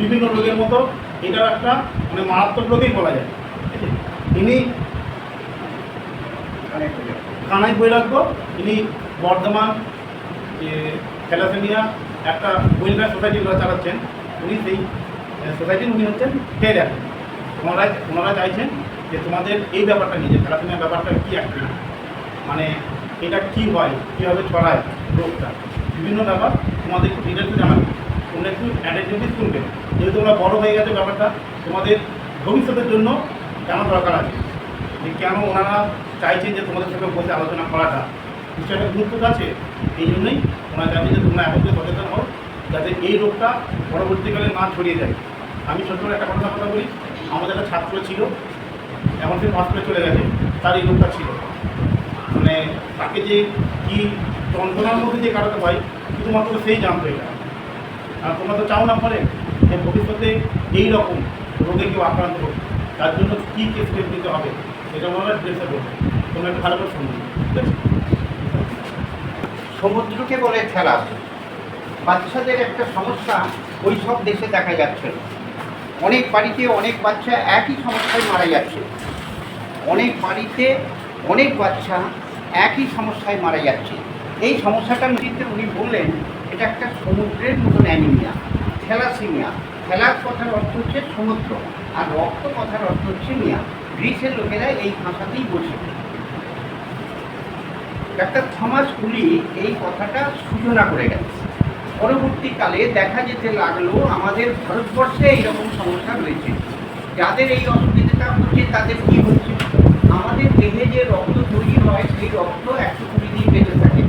বিভিন্ন রোগের মতো এটাও একটা মানে মারাত্মক রোগই বলা যায়? ইনি কানাই বৈরাগ্য ইনি বর্ধমান যে একটা ওয়েলফেয়ার সোসাইটি চালাচ্ছেন। উনি সেই সোসাইটির উনি হচ্ছেন হেড ওনারা ওনারা চাইছেন যে তোমাদের এই ব্যাপারটা নিয়ে, যে থ্যালাসেমিয়া ব্যাপারটা কী একটা মানে এটা কী হয়? কীভাবে ছড়ায় রোগটা? বিভিন্ন ব্যাপার তোমাদের ডিটেলসে জানাবে। তোমরা একটু অ্যাটেন্টিভ শুনবে যেহেতু তোমরা বড় হয়ে গেছে ব্যাপারটা, তোমাদের ভবিষ্যতের জন্য জানা দরকার আছে। যে কেন ওনারা চাইছেন যে তোমাদের সঙ্গে বসে আলোচনা করাটা? বিষয়টা গুরুত্ব আছে, এই জন্যই ওনারা চাইছেন যে তোমরা এখন সচেতন হও, যাতে এই রোগটা পরবর্তীকালে না ছড়িয়ে যায়। আমি করে একটা কথা কথা বলি, আমাদের একটা ছাত্র ছিল, এমন সে করে চলে গেছে, তার এই রোগটা ছিল। মানে তাকে যে কি যন্ত্রণার মধ্যে যে কাটাতে হয়, শুধুমাত্র সেই জানতো এটা। আর তোমরা তো চাও না পরে যে ভবিষ্যতে এই রকম রোগে কেউ আক্রান্ত হোক, তার জন্য কী কী স্টেপ নিতে হবে, সেটা আমরা ড্রেসে বলব। তোমরা একটু ভালো করে শুনবে। সমুদ্রকে বলে খেলা বাচ্চাদের একটা সমস্যা ওই সব দেশে দেখা যাচ্ছে অনেক বাড়িতে অনেক বাচ্চা একই সমস্যায় মারা যাচ্ছে। অনেক বাড়িতে অনেক বাচ্চা একই সমস্যায় মারা যাচ্ছে। এই সমস্যাটা নিতে উনি বললেন এটা একটা সমুদ্রের মতন অ্যানিমিয়া, থ্যালাসিমিয়া। খেলার কথার অর্থ হচ্ছে সমুদ্র, আর রক্ত কথার অর্থ হচ্ছে মিয়া। গ্রিসের লোকেরা এই ভাষাতেই বসে ডাক্তার থমাস কুলি এই কথাটা সূচনা করে গেছে। পরবর্তীকালে দেখা যেতে লাগল, আমাদের ভারতবর্ষে এইরকম সমস্যা রয়েছে। যাদের এই অসুবিধাটা হচ্ছে তাদের কি হচ্ছে? আমাদের দেহে যে রক্ত তৈরি হয়, সেই রক্ত একশো কুড়ি দিন বেঁচে থাকে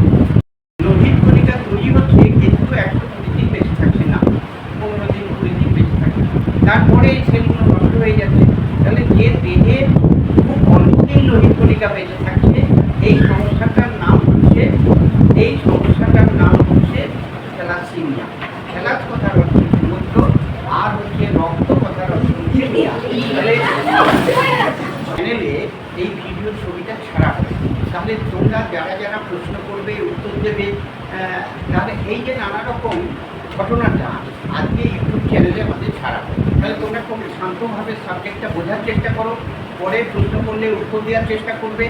লোহিত কণিকা তৈরি হচ্ছে কিন্তু একশো কুড়ি দিন বেঁচে থাকছে না পনেরো দিন কুড়ি দিন বেঁচে থাকে তারপরে এই সেলগুলো নষ্ট হয়ে যাচ্ছে। তাহলে যে দেহে খুব অল্প দিন লোহিত কণিকা বেঁচে থাকছে, এই সমস্যাটার নাম হচ্ছে এই সমস্যাটার নাম হচ্ছে থ্যালাসিমিয়া। থ্যালাস কথার অর্থ সমুদ্র আর হচ্ছে রক্ত কথার অর্থ তাহলে চ্যানেলে এই ভিডিও ছবিটা ছাড়া হবে। তাহলে তোমরা যারা যারা প্রশ্ন করবে, উত্তর দেবে তাহলে এই যে নানা রকম ঘটনাটা আজকে ইউটিউব চ্যানেলে আমাদের ছাড়া তাহলে তোমরা খুব শান্তভাবে সাবজেক্টটা বোঝার চেষ্টা করো, পরে প্রশ্ন করলে উত্তর দেওয়ার চেষ্টা করবে।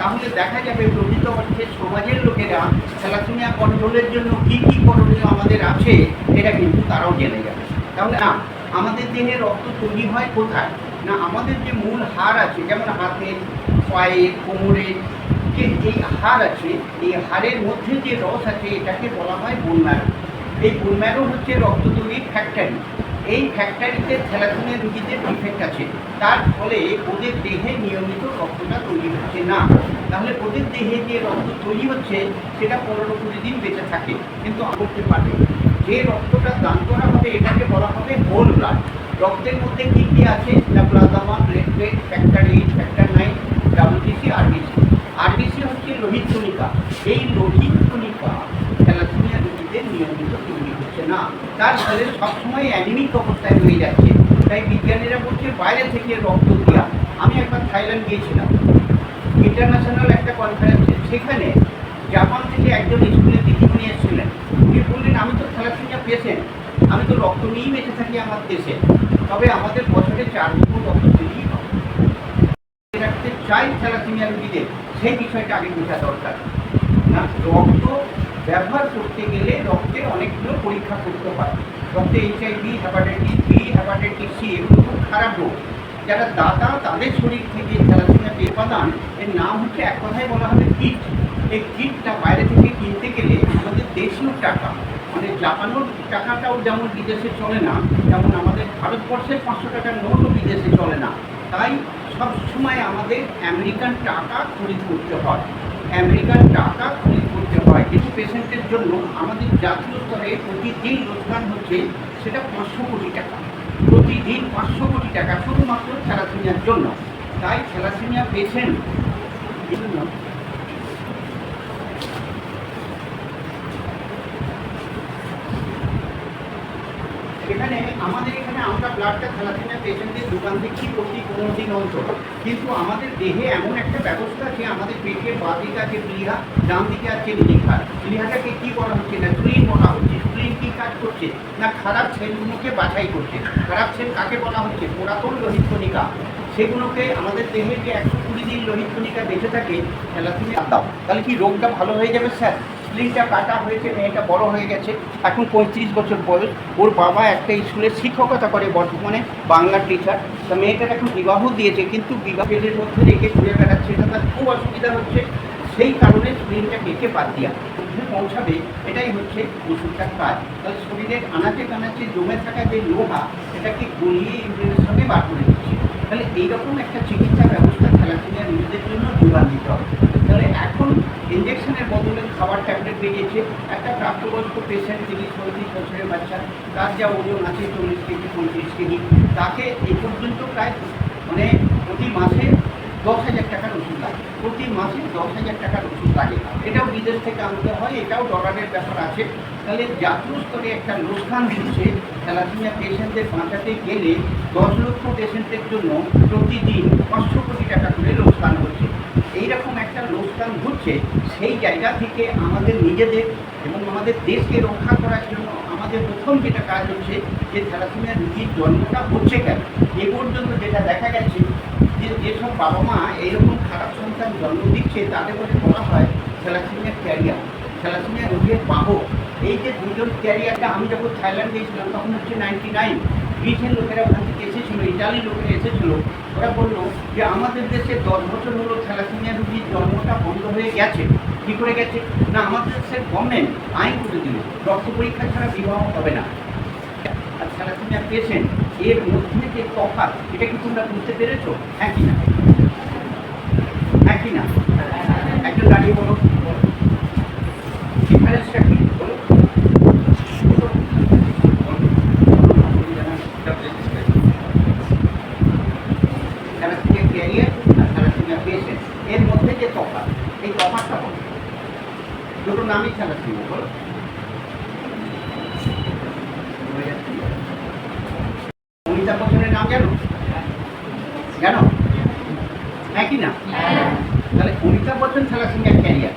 তাহলে দেখা যাবে প্রকৃত অর্থে সমাজের লোকেরা থ্যালাসেমিয়া কন্ট্রোলের জন্য কী কী করণীয় আমাদের আছে এটা কিন্তু তারাও জেনে যাবে। তাহলে না, আমাদের দেহে রক্ত তৈরি হয় কোথায়? না, আমাদের যে মূল হার আছে, যেমন হাতের পায়ের কোমরের যে এই হার আছে, এই হাড়ের মধ্যে যে রস আছে, এটাকে বলা হয় বোনম্যারো এই বোনম্যারো হচ্ছে রক্ত তৈরির ফ্যাক্টরি এই ফ্যাক্টরিতে থ্যালাসেমিয়া রোগীদের ডিফেক্ট আছে। তার ফলে ওদের দেহে নিয়মিত রক্তটা তৈরি হচ্ছে না। তাহলে ওদের দেহে যে রক্ত তৈরি হচ্ছে, সেটা পনেরো কুড়ি দিন বেঁচে থাকে, কিন্তু করতে পারবে যে রক্তটা দান করা হবে, এটাকে বলা হবে হোল ব্লাড রক্তের মধ্যে কী কী আছে? না plasma platelet factor eight factor nine WBC RBC RBC হচ্ছে লোহিত কণিকা। এই লোহিত কণিকা থ্যালাসেমিয়া রোগীদের নিয়মিত তৈরি হচ্ছে না তার ফলে সবসময় অ্যানিমিক অবস্থায় রয়ে যাচ্ছে। তাই বিজ্ঞানীরা বলছে বাইরে থেকে রক্ত দেওয়া আমি একবার থাইল্যান্ড গিয়েছিলাম। ইন্টারন্যাশনাল একটা কনফারেন্সে সেখানে জাপান থেকে একজন স্কুলের দিদিমণি এসেছিলেন। উনি বললেন, আমি তো থ্যালাসেমিয়া পেশেন্ট আমি তো রক্ত নিয়েই বেঁচে থাকি আমার দেশে। তবে আমাদের বছরে চার রকম রক্ত হয় রাখতে চাই থ্যালাসেমিয়া রোগীদের। সেই বিষয়টা আগে বোঝা দরকার। না, রক্ত ব্যবহার করতে গেলে রক্তে অনেকগুলো পরীক্ষা করতে হয় রক্তে HIV hepatitis B hepatitis C এগুলো খুব খারাপ রোগ। যারা দাতা, তাদের শরীর থেকে থ্যালাসেমিয়া যে উপাদান এর নাম হচ্ছে এক কথায় বলা হবে কিট। এই কিটটা বাইরে থেকে কিনতে গেলে আমাদের দেশীয় টাকা মানে জাপানোর টাকাটাও যেমন বিদেশে চলে না যেমন আমাদের ভারতবর্ষের পাঁচশো টাকার নোটও বিদেশে চলে না। তাই সব সময় আমাদের আমেরিকান টাকা খরিদ করতে হয়। আমেরিকান টাকা খরিদ করতে হয় কিছু পেশেন্টের জন্য আমাদের জাতীয় স্তরে প্রতিদিন রোজগার হচ্ছে সেটা পাঁচশো কোটি টাকা। প্রতিদিন পাঁচশো কোটি টাকা শুধুমাত্র থ্যালাসেমিয়ার জন্য। তাই থ্যালাসেমিয়া পেশেন্ট এখানে আমাদের আমরা ব্লাডটা থ্যালাসেমিয়া পেশেন্টদের দোকান দিচ্ছি প্রতি পনেরো দিন অন্তর কিন্তু আমাদের দেহে এমন একটা ব্যবস্থা আছে, আমাদের পেটের বাঁ দিকে আছে প্লিহা ডান দিকে আছে লিভার। প্লিহাটাকে কী করা হচ্ছে না? স্প্লিন বলা হচ্ছে। স্প্লিন কী কাজ করছে? না খারাপ সেলগুলোকে বাছাই করছে? খারাপ সেল কাকে বলা হচ্ছে? পুরাতন লোহিত কণিকা সেগুলোকে আমাদের দেহে যে একশো কুড়ি দিন লোহিত কণিকা বেঁচে থাকে থ্যালাসেমিয়া দাও তাহলে কি রোগটা ভালো হয়ে যাবে, স্যার? স্প্লিনটা কাটা হয়েছে, মেয়েটা বড় হয়ে গেছে। এখন পঁয়ত্রিশ বছর বয়স। ওর বাবা একটা স্কুলে শিক্ষকতা করে বর্তমানে বাংলার টিচার তা মেয়েটার এখন বিবাহ দিয়েছে, কিন্তু বিবাহের মধ্যে রেখে ঘুরে বেড়াচ্ছে। এটা তার খুব অসুবিধা হচ্ছে। সেই কারণে স্প্লিনটা কেটে বাদ দিয়া পৌঁছাবে। এটাই হচ্ছে ওষুধটার কাজ। তাহলে শরীরের আনাচে কানাচে জমে থাকা যে লোহা, এটাকে গলিয়ে সঙ্গে বার করে দিচ্ছে। তাহলে এইরকম একটা চিকিৎসা ব্যবস্থা থ্যালাসেমিয়া রোগীদের জন্য যোগান দিতে হবে। তাহলে এখন ইঞ্জেকশনের বদলে খাবার ট্যাবলেট বেরিয়েছে, একটা প্রাপ্তবয়স্ক পেশেন্ট তিনি চল্লিশ বছরের বাচ্চা, তার যা ওজন আছে চল্লিশ কেজি পঁয়ত্রিশ কেজি, তাকে এই পর্যন্ত প্রায় মানে প্রতি মাসে দশ হাজার টাকার ওষুধ লাগে। প্রতি মাসে দশ হাজার টাকার ওষুধ লাগে। এটাও বিদেশ থেকে আনতে হয়, এটাও ডলারের ব্যাপার আছে। তাহলে জাতীয় স্তরে একটা লোকসান দিচ্ছে থ্যালাসেমিয়া পেশেন্টদের বাঁচাতে গেলে দশ লক্ষ পেশেন্টের জন্য প্রতিদিন পাঁচশো কোটি টাকা করে লোকসান হচ্ছে। এইরকম একটা লোকসান ঘটছে সেই জায়গা থেকে আমাদের নিজেদের এবং আমাদের দেশকে রক্ষা করার জন্য আমাদের প্রথম যেটা কাজ হচ্ছে যে থ্যালাসেমিয়া রুগীর জন্মটা হচ্ছে কেন? এ পর্যন্ত যেটা দেখা গেছে যে যেসব বাবা মা এইরকম খারাপ সন্তান জন্ম দিচ্ছে, তাদের বলে বলা হয় থ্যালাসেমিয়া ক্যারিয়ার। থ্যালাসেমিয়া রোগের বাহক। এই যে দুজন ক্যারিয়ারটা, আমি যখন থাইল্যান্ড গিয়েছিলাম, তখন হচ্ছে নাইনটি নাইন গ্রিসের লোকেরা ওখান থেকে এসেছিল ইটালির লোকেরা এসেছিল। ওরা বলল যে, আমাদের দেশে দশ বছর হলো থ্যালাসেমিয়া রুগীর জন্মটা বন্ধ হয়ে গেছে। কী করে গেছে? না, আমাদের দেশের গভর্নমেন্ট আইন করে দিল রক্ত পরীক্ষা ছাড়া বিবাহ হবে না। আর থ্যালাসেমিয়া পেশেন্ট, এর মধ্যে যে তফাৎ, এটা কি তোমরা বুঝতে পেরেছ? হ্যাঁ কি না? হ্যাঁ কি না? একজন দাঁড়িয়ে বলো ডিফারেন্সটা কি বলো থ্যালাসেমিয়া ক্যারিয়ার আর থ্যালাসেমিয়া পেশেন্ট এর মধ্যে যে তফাৎ এই তফাৎটা বলো দুটো নামই থ্যালাসেমিয়া বলো অমিতাভ বচ্চনের নাম জানো জানো হ্যাঁ কি না তাহলে অমিতাভ বচ্চন থ্যালাসেমিয়া ক্যারিয়ার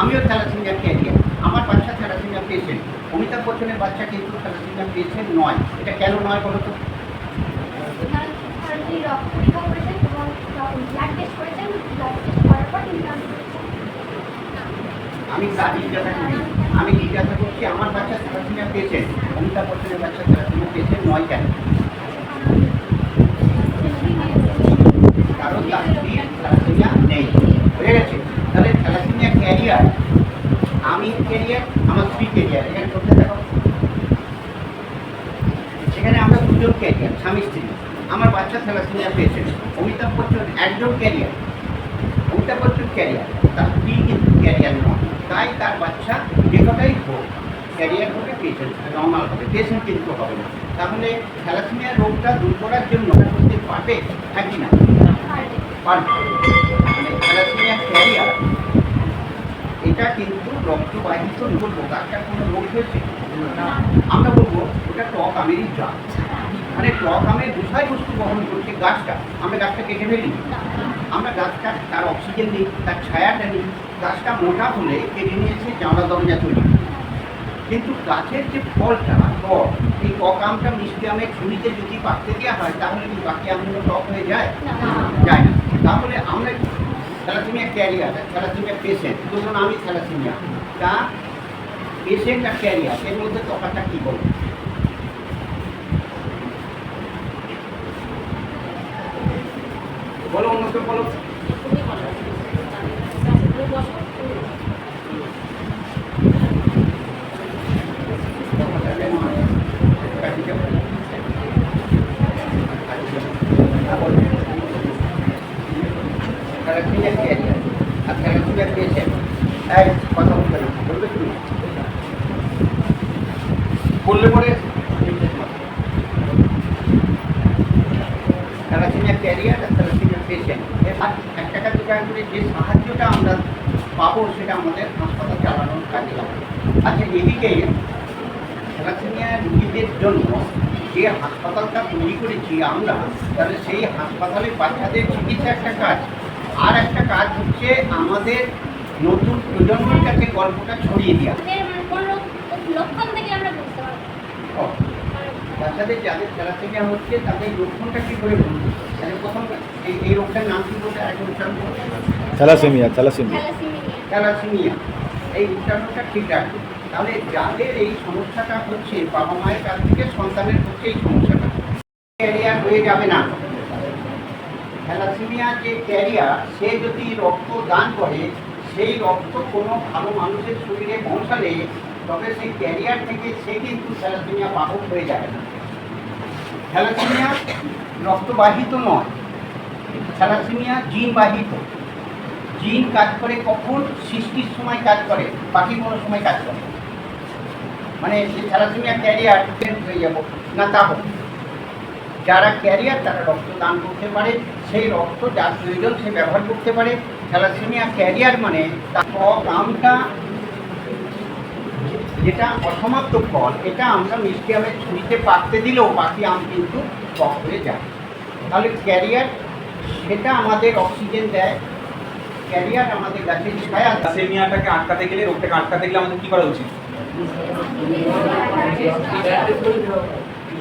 আমিও থ্যালাসেমিয়া ক্যারিয়ার আমার বাচ্চা থ্যালাসেমিয়া পেশেন্ট অমিতাভ বচ্চনের বাচ্চা কিন্তু থ্যালাসেমিয়া পেশেন্ট নয়। এটা কেন নয় বলো তো? আমি তা জিজ্ঞাসা করি। আমি জিজ্ঞাসা করছি, আমার বাচ্চা থ্যালাসেমিয়া পেশেন্ট অমিতাভ বচ্চনের বাচ্চা থ্যালাসেমিয়া পেশেন্ট নয় কেন কারণ তার স্ত্রীর থ্যালাসেমিয়া নেই হয়ে গেছে তাহলে থ্যালাসেমিয়া ক্যারিয়ার আমি ক্যারিয়ার আমার স্ত্রী ক্যারিয়ার এখানে করতে দেখো সেখানে আমরা দুজন ক্যারিয়ার স্বামী স্ত্রী আমার বাচ্চা থ্যালাসেমিয়া পেয়েছেন অমিতাভ বচ্চন একজন ক্যারিয়ার অমিতাভ বচ্চন ক্যারিয়ার তার স্ত্রী কিন্তু ক্যারিয়ার নয়। তাই তার বাচ্চা যে হোক ক্যারিয়ার হবে পেশেন্ট নর্মাল হবে পেশেন্ট কিন্তু হবে না। তাহলে থ্যালাসেমিয়া রোগটা দূর করার জন্য করতে পারবে হ্যাঁ কি না? পারবে। থ্যালাসেমিয়া ক্যারিয়ার এটা কিন্তু রক্তবাহিত রোগ, ডাক্তার কোনো রোগ হয়েছে? আমরা বলব, ওটা টক আমেরই জাত মানে টক আমের বিষয়বস্তু বহন করছে গাছটা। আমরা গাছটা কেটে ফেলি। আমরা গাছটা তার অক্সিজেন নিই তার ছায়াটা নিই গাছটা মোটা হলে কেটে নিয়েছে জানলা দরজা তৈরি। কিন্তু গাছের যে ফলটা টক এই টক আমটা মিষ্টি আমের ছুরিতে যদি পাকতে দেওয়া হয় তাহলে কি বাকি আমগুলো টক হয়ে যায়? যায় না। তাহলে আমরা থ্যালাসেমিয়া ক্যারিয়ার থ্যালাসেমিয়া পেশেন্ট ধরুন আমি থ্যালাসেমিয়া। তা পেশেন্ট আর ক্যারিয়ার এর মধ্যে তফাৎটা কী বলব বলো অন্য কেউ বলো থ্যালাসেমিয়া ক্যারিয়ার আর থ্যালাসেমিয়া পেশেন্ট এই কথা বলবে না বলবে তুমি বললে পরে থ্যালাসেমিয়া ক্যারিয়ার আর থ্যালাসেমিয়া পেশেন্ট করে যে সাহায্যটা আমরা পাবো সেটা আমাদের হাসপাতাল চালানোর কাজে লাগে। আচ্ছা এদিকে থ্যালাসেমিয়া রুগীদের জন্য যে হাসপাতালটা তৈরি করেছি আমরা তাহলে সেই হাসপাতালে বাচ্চাদের চিকিৎসা একটা কাজ। আর একটা কাজ হচ্ছে আমাদের নতুন প্রজন্মের কাছে গল্পটা ছড়িয়ে দেওয়া। মানে বুঝতে বাচ্চাদের যাদের থ্যালাসেমিয়া হচ্ছে তাদের লক্ষণটা কি করে প্রথম এই এই রোগটার নাম কি বলতে আরেকটা থ্যালাসেমিয়া থ্যালাসেমিয়া থ্যালাসেমিয়া। থ্যালাসেমিয়া। এই উচ্চারণটা ঠিক রাখবে তাহলে যাদের এই সমস্যাটা হচ্ছে বাবা মায়ের কাছ থেকে সন্তানের হচ্ছে এই সমস্যাটা ক্যারিয়ার হয়ে যাবে না। থ্যালাসেমিয়া যে ক্যারিয়ার সে যদি রক্ত দান করে সেই রক্ত কোনো ভালো মানুষের শরীরে পৌঁছালে তবে সেই ক্যারিয়ার থেকে সে কিন্তু থ্যালাসেমিয়া বাহক হয়ে যাবে না। থ্যালাসেমিয়া রক্তবাহিত নয় থ্যালাসেমিয়া জিন বাহিত জিন কাজ করে কখন? সৃষ্টির সময় কাজ করে, বাকি কোনো সময় কাজ করে। মানে যে থ্যালাসেমিয়া ক্যারিয়ার হয়ে যাব, না তা হোক। যারা ক্যারিয়ার, তারা রক্ত দান করতে পারে, সেই রক্ত যার প্রয়োজন সে ব্যবহার করতে পারে। থ্যালাসেমিয়া ক্যারিয়ার মানে তার আমটা যেটা অসমাপ্ত ফল, এটা আমরা মিষ্টি আমের ছুরিতে পাকতে দিলেও বাকি আম কিন্তু টক হয়ে যায়। তাহলে ক্যারিয়ার, সেটা আমাদের অক্সিজেন দেয়। ক্যারিয়ার আমাদের গাছের ছায়া দেয়। থ্যালাসেমিয়াটাকে আটকাতে গেলে রোগটাকে আটকাতে গেলে আমাদের কি করা উচিত?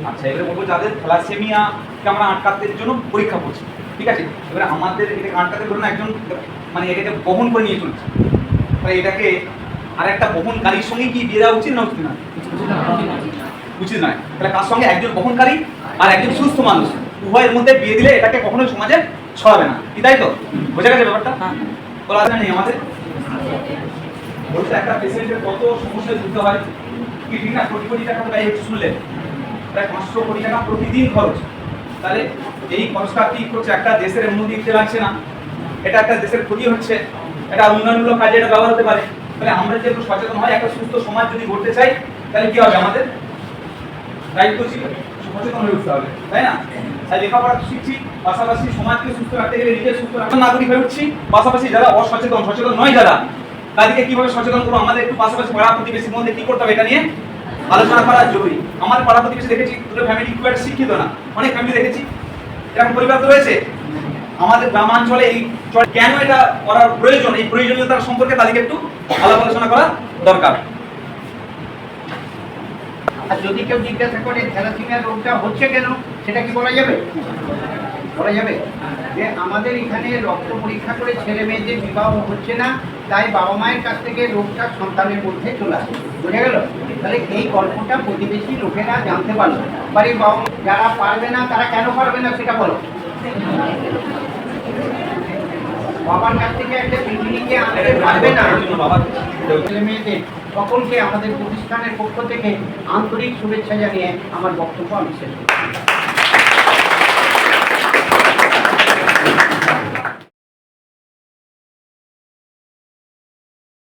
আচ্ছা এবারে বলব যাদের থ্যালাসেমিয়াকে আমরা আটকাতে জন্য পরীক্ষা করছি, ঠিক আছে? এবারে আমাদের এটাকে আটকাতে ধরুন একজন মানে এটাকে বহন করে নিয়ে চলছে। তাহলে এটাকে আর একটা বহনকারীর সঙ্গে কি বিয়ে দেওয়া উচিত না উচিত না? উচিত নয়। তাহলে কার সঙ্গে? একজন বহনকারী আর একজন সুস্থ মানুষ। উভয়ের মধ্যে বিয়ে দিলে এটাকে কখনোই সমাজে ছড়াবে না। কি তাই তো? বোঝা গেছে ব্যাপারটা? বলা যায় নেই আমাদের। বলছে একটা পেশেন্টের কত সমস্যায় যুক্ত হয়। কি ঠিক না? কোটি কোটি টাকা ব্যয় শুনলেন প্রায় পাঁচশো কোটি টাকা প্রতিদিন খরচ। তাহলে এই খরচটা কি করছে? একটা দেশের উন্নতি লাগছে না। এটা একটা দেশের ক্ষতি হচ্ছে। এটা উন্নয়নমূলক কাজে এটা ব্যবহার হতে পারে। তাহলে আমরা যে একটু সচেতন হয় একটা সুস্থ সমাজ যদি গড়তে চাই তাহলে কি হবে আমাদের? দায়িত্ব ছিল। সচেতন হয়ে উঠতে হবে। তাই না? তাই লেখাপড়া শিখছি পাশাপাশি সমাজকে সুস্থ রাখতে গেলে নিজের সুস্থ রাখতে নাগরিক হয়ে উঠছি। পাশাপাশি যারা অসচেতন সচেতন নয় যারা তাদেরকে কীভাবে সচেতন করব? আমাদের একটু পাশাপাশি পাড়া প্রতিবেশীর মধ্যে কি করতে হবে এটা নিয়ে আলোচনা করা জরুরি। আমার পাড়া প্রতিবেশী দেখেছি দুটো ফ্যামিলি খুব একটা শিক্ষিত না। অনেক ফ্যামিলি দেখেছি। এরকম পরিবার তো রয়েছে। আমাদের গ্রামাঞ্চলে এই কেন এটা করার প্রয়োজন? এই প্রয়োজনীয়তা সম্পর্কে তাদেরকে একটু আলাপ আলোচনা করা দরকার। আর যদি কেউ জিজ্ঞাসা করে থ্যালাসেমিয়া রোগটা হচ্ছে কেন? সেটা কি বলা যাবে? বলা যাবে? যে আমাদের এখানে রক্ত পরীক্ষা করে ছেলে মেয়েদের বিবাহ হচ্ছে না, তাই বাবা মায়ের কাছ থেকে রোগটা সন্তানের মধ্যে চলে আসে। বোঝা গেল? তাহলে এই গল্পটা প্রতিবেশী লোকেরা জানতে পারল বাড়ির বাবা মা যারা পারবে না, তারা কেন পারবে না সেটা বলো। বাবার কাছ থেকে একটা পিকনিকে আনতে পারবে না। বাবা ছেলে মেয়েদের সকলকে আমাদের প্রতিষ্ঠানের পক্ষ থেকে আন্তরিক শুভেচ্ছা জানিয়ে আমার বক্তব্য আমি শেষ করছি।